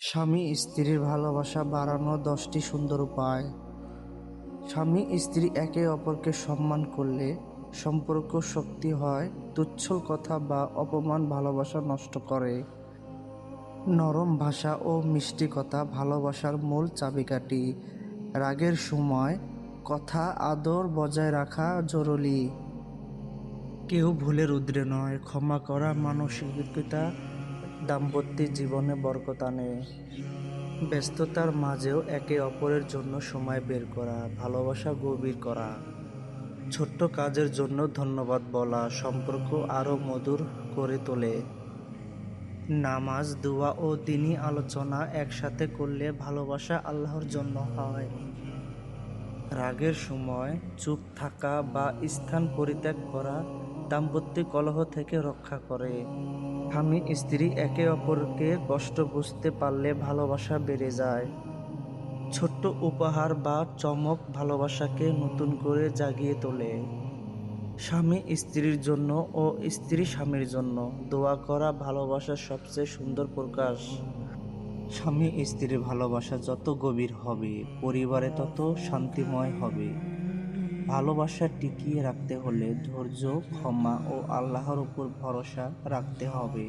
স্বামী স্ত্রীর ভালোবাসা বাড়ানোর দশটি সুন্দর উপায়। স্বামী স্ত্রী একে অপরকে সম্মান করলে সম্পর্ক শক্তি হয় তুচ্ছল কথা বা অপমান ভালোবাসা নষ্ট করে। নরম ভাষা ও মিষ্টি কথা ভালোবাসার মূল চাবিকাঠি। রাগের সময় কথা আদর বজায় রাখা জরুরি। কেউ ভুলের উদ্রে নয়, ক্ষমা করা মানসিকতা দাম্পত্য জীবনে বরকত আনে। ব্যস্ততার মাঝেও একে অপরের জন্য সময় বের করা, ভালোবাসা গভীর করা। ছোট্ট কাজের জন্য ধন্যবাদ বলা, সম্পর্ক আরও মধুর করে তোলে। নামাজ, দোয়া ও দিনী আলোচনা একসাথে করলে ভালোবাসা আল্লাহর জন্য হয়। রাগের সময় চুপ থাকা বা স্থান পরিত্যাগ করা দাম্পত্য কলহ থেকে রক্ষা করে। স্বামী, স্ত্রী একে অপরকে কষ্ট বুঝতে পারলে ভালোবাসা বেড়ে যায়। ছোট্ট উপহার বা চমক ভালোবাসাকে নতুন করে জাগিয়ে তোলে। স্বামী স্ত্রীর জন্য ও স্ত্রী স্বামীর জন্য দোয়া করা ভালোবাসার সবচেয়ে সুন্দর প্রকাশ। স্বামী, স্ত্রীর ভালোবাসা যত গভীর হবে, পরিবারে তত শান্তিময় হবে। ভালোবাসা টিকিয়ে রাখতে হলে ধৈর্য ক্ষমা ও আল্লাহর উপর ভরসা রাখতে হবে।